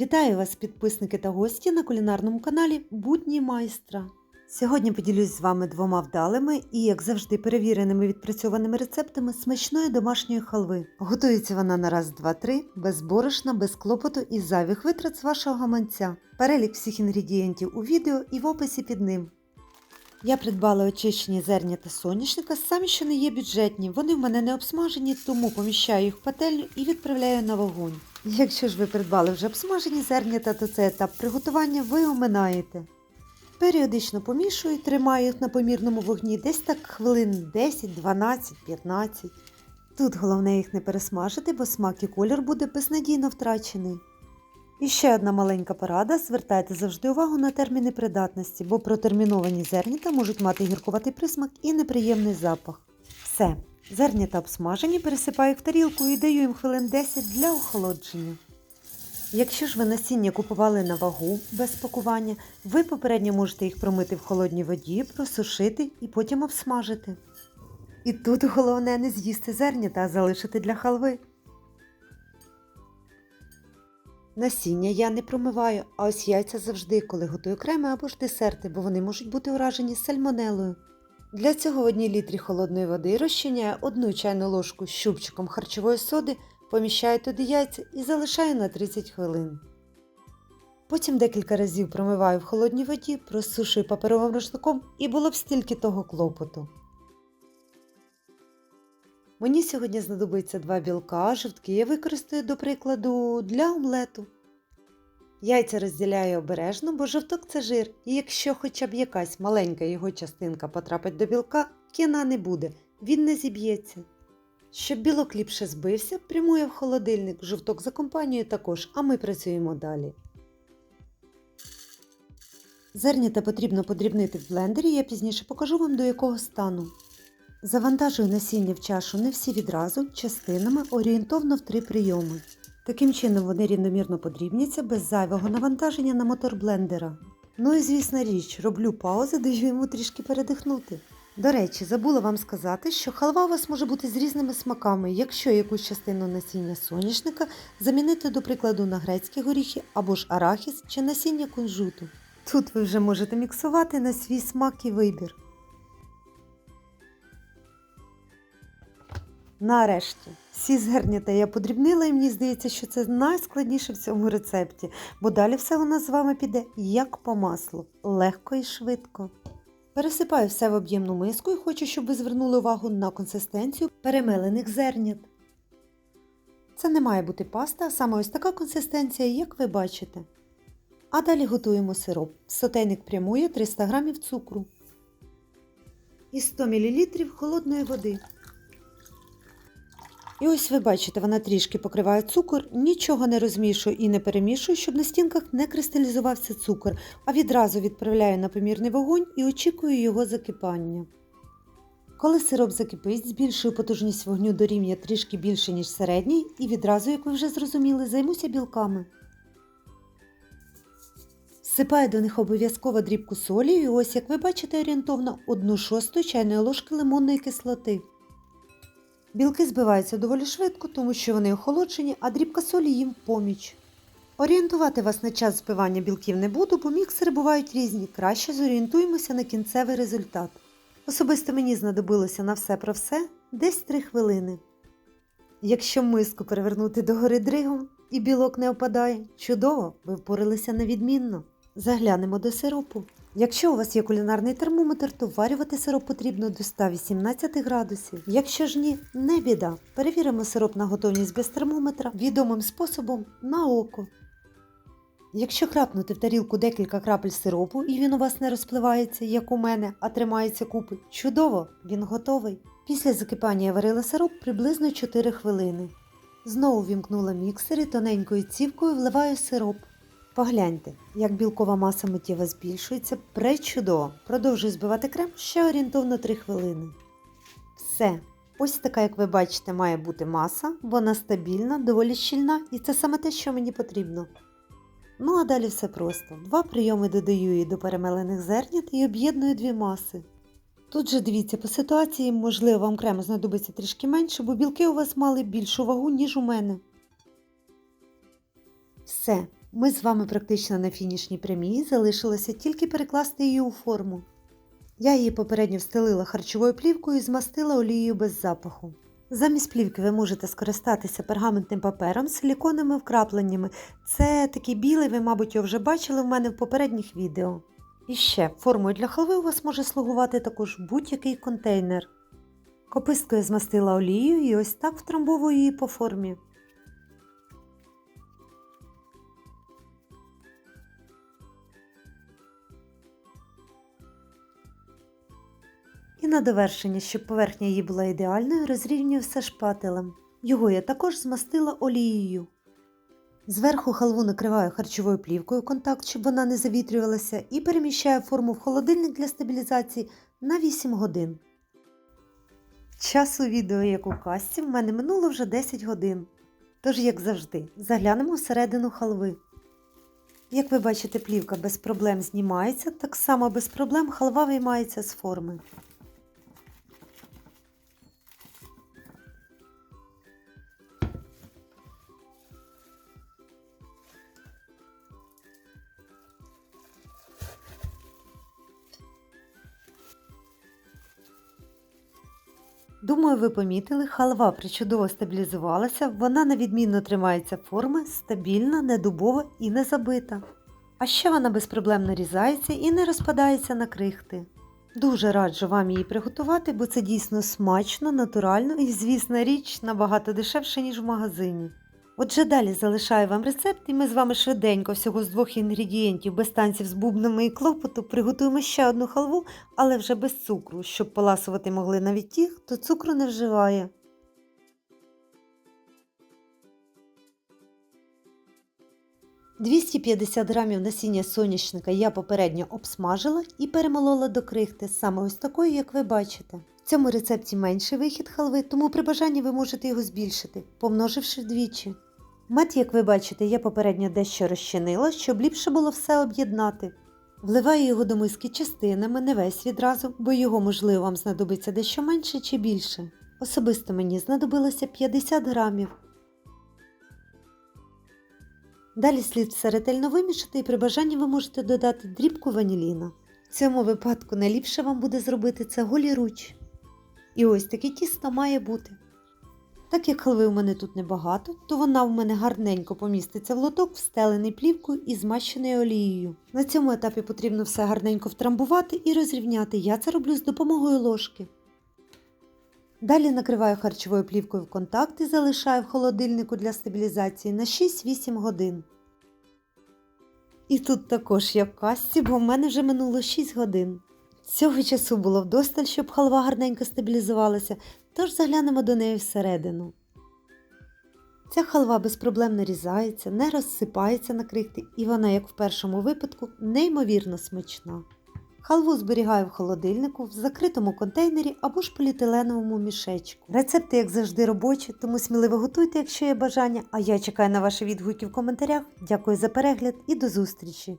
Вітаю вас, підписники та гості на кулінарному каналі Будні майстра. Сьогодні поділюсь з вами двома вдалими і, як завжди, перевіреними відпрацьованими рецептами смачної домашньої халви. Готується вона на раз, два, три, без борошна, без клопоту і зайвих витрат з вашого гаманця. Перелік всіх інгредієнтів у відео і в описі під ним. Я придбала очищені зерня та соняшника, самі що не є бюджетні. Вони в мене не обсмажені, тому поміщаю їх в пательню і відправляю на вогонь. Якщо ж ви придбали вже обсмажені зернята, то цей етап приготування ви оминаєте. Періодично помішую, тримаю їх на помірному вогні десь так хвилин 10, 12, 15. Тут головне їх не пересмажити, бо смак і колір буде безнадійно втрачений. І ще одна маленька порада: звертайте завжди увагу на терміни придатності, бо протерміновані зернята можуть мати гіркуватий присмак і неприємний запах. Все, зернята обсмажені, пересипаю в тарілку і даю їм хвилин 10 для охолодження. Якщо ж ви насіння купували на вагу без пакування, ви попередньо можете їх промити в холодній воді, просушити і потім обсмажити. І тут головне не з'їсти зернята, а залишити для халви. Насіння я не промиваю, а ось яйця завжди, коли готую креми або ж десерти, бо вони можуть бути уражені сальмонелою. Для цього в одній літрі холодної води розчиняю одну чайну ложку з щупчиком харчової соди, поміщаю туди яйця і залишаю на 30 хвилин. Потім декілька разів промиваю в холодній воді, просушую паперовим рушником і було б стільки того клопоту. Мені сьогодні знадобиться два білка, жовтки я використаю, до прикладу, для омлету. Яйця розділяю обережно, бо жовток це жир, і якщо хоча б якась маленька його частинка потрапить до білка, кіна не буде, він не зіб'ється. Щоб білок ліпше збився, прямує в холодильник, жовток за компанією також, а ми працюємо далі. Зернята потрібно подрібнити в блендері, я пізніше покажу вам до якого стану. Завантажую насіння в чашу не всі відразу, частинами орієнтовно в три прийоми. Таким чином вони рівномірно подрібняться без зайвого навантаження на мотор блендера. Ну і звісна річ, роблю паузи, даю йому трішки передихнути. До речі, забула вам сказати, що халва у вас може бути з різними смаками, якщо якусь частину насіння соняшника замінити, до прикладу, на грецькі горіхи або ж арахіс чи насіння кунжуту. Тут ви вже можете міксувати на свій смак і вибір. Нарешті, всі зернята я подрібнила, і мені здається, що це найскладніше в цьому рецепті, бо далі все у нас з вами піде як по маслу, легко і швидко. Пересипаю все в об'ємну миску і хочу, щоб ви звернули увагу на консистенцію перемелених зернят. Це не має бути паста, а саме ось така консистенція, як ви бачите. А далі готуємо сироп. Сотейник прямує 300 г цукру і 100 мл холодної води. І ось ви бачите, вона трішки покриває цукор, нічого не розмішую і не перемішую, щоб на стінках не кристалізувався цукор, а відразу відправляю на помірний вогонь і очікую його закипання. Коли сироп закипить, збільшую потужність вогню до рівня трішки більше, ніж середній, і відразу, як ви вже зрозуміли, займуся білками. Всипаю до них обов'язково дрібку солі, і ось, як ви бачите, орієнтовно 1 шосту чайної ложки лимонної кислоти. Білки збиваються доволі швидко, тому що вони охолоджені, а дрібка солі їм поміч. Орієнтувати вас на час збивання білків не буду, бо міксери бувають різні. Краще зорієнтуємося на кінцевий результат. Особисто мені знадобилося на все про все десь 3 хвилини. Якщо миску перевернути догори дригом і білок не опадає, чудово, ви впоралися невідмінно. Заглянемо до сиропу. Якщо у вас є кулінарний термометр, то варювати сироп потрібно до 118 градусів. Якщо ж ні, не біда. Перевіримо сироп на готовність без термометра відомим способом на око. Якщо крапнути в тарілку декілька крапель сиропу і він у вас не розпливається, як у мене, а тримається купи, чудово, він готовий. Після закипання я варила сироп приблизно 4 хвилини. Знову вімкнула міксер і тоненькою цівкою вливаю сироп. Погляньте, як білкова маса миттєво збільшується, пречудово. Продовжую збивати крем ще орієнтовно 3 хвилини. Все. Ось така, як ви бачите, має бути маса, вона стабільна, доволі щільна, і це саме те, що мені потрібно. Ну а далі все просто. Два прийоми додаю її до перемелених зернят і об'єдную дві маси. Тут же дивіться, по ситуації, можливо, вам крему знадобиться трішки менше, бо білки у вас мали більшу вагу, ніж у мене. Все. Ми з вами практично на фінішній прямій, залишилося тільки перекласти її у форму. Я її попередньо встелила харчовою плівкою і змастила олією без запаху. Замість плівки ви можете скористатися пергаментним папером з силіконовими вкрапленнями. Це такий білий, ви, мабуть, його вже бачили в мене в попередніх відео. І ще формою для халви у вас може слугувати також будь-який контейнер. Кописткою змастила олією і ось так втрамбовую її по формі. І на довершення, щоб поверхня її була ідеальною, розрівнюю все шпателем. Його я також змастила олією. Зверху халву накриваю харчовою плівкою контакт, щоб вона не завітрювалася, і переміщаю форму в холодильник для стабілізації на 8 годин. Часу відео, як у касті, в мене минуло вже 10 годин. Тож, як завжди, заглянемо всередину халви. Як ви бачите, плівка без проблем знімається, так само без проблем халва виймається з форми. Думаю, ви помітили, халва причудово стабілізувалася, вона невідмінно тримається форми, стабільна, недубова і не забита. А ще вона без проблем нарізається і не розпадається на крихти. Дуже раджу вам її приготувати, бо це дійсно смачно, натурально і, звісна річ, набагато дешевше, ніж в магазині. Отже, далі залишаю вам рецепт, і ми з вами швиденько, всього з двох інгредієнтів, без танців з бубнами і клопоту, приготуємо ще одну халву, але вже без цукру, щоб поласувати могли навіть ті, хто цукру не вживає. «250 грамів насіння соняшника я попередньо обсмажила і перемолола до крихти, саме ось такої, як ви бачите. В цьому рецепті менший вихід халви, тому при бажанні ви можете його збільшити, помноживши вдвічі. Мед, як ви бачите, я попередньо дещо розчинила, щоб ліпше було все об'єднати. Вливаю його до миски частинами, не весь відразу, бо його, можливо, вам знадобиться дещо менше чи більше. Особисто мені знадобилося 50 грамів. Далі слід все ретельно вимішати і при бажанні ви можете додати дрібку ваніліна. В цьому випадку найліпше вам буде зробити це голіруч. І ось таке тісто має бути. Так як халви у мене тут небагато, то вона в мене гарненько поміститься в лоток, встелений плівкою і змащений олією. На цьому етапі потрібно все гарненько втрамбувати і розрівняти. Я це роблю з допомогою ложки. Далі накриваю харчовою плівкою в контакт і залишаю в холодильнику для стабілізації на 6-8 годин. І тут також я в касці, бо в мене вже минуло 6 годин. Цього часу було вдосталь, щоб халва гарненько стабілізувалася, тож заглянемо до неї всередину. Ця халва без проблем нарізається, не розсипається на крихти, і вона, як в першому випадку, неймовірно смачна. Халву зберігаю в холодильнику, в закритому контейнері або ж поліетиленовому мішечку. Рецепти, як завжди, робочі, тому сміливо готуйте, якщо є бажання. А я чекаю на ваші відгуки в коментарях. Дякую за перегляд і до зустрічі!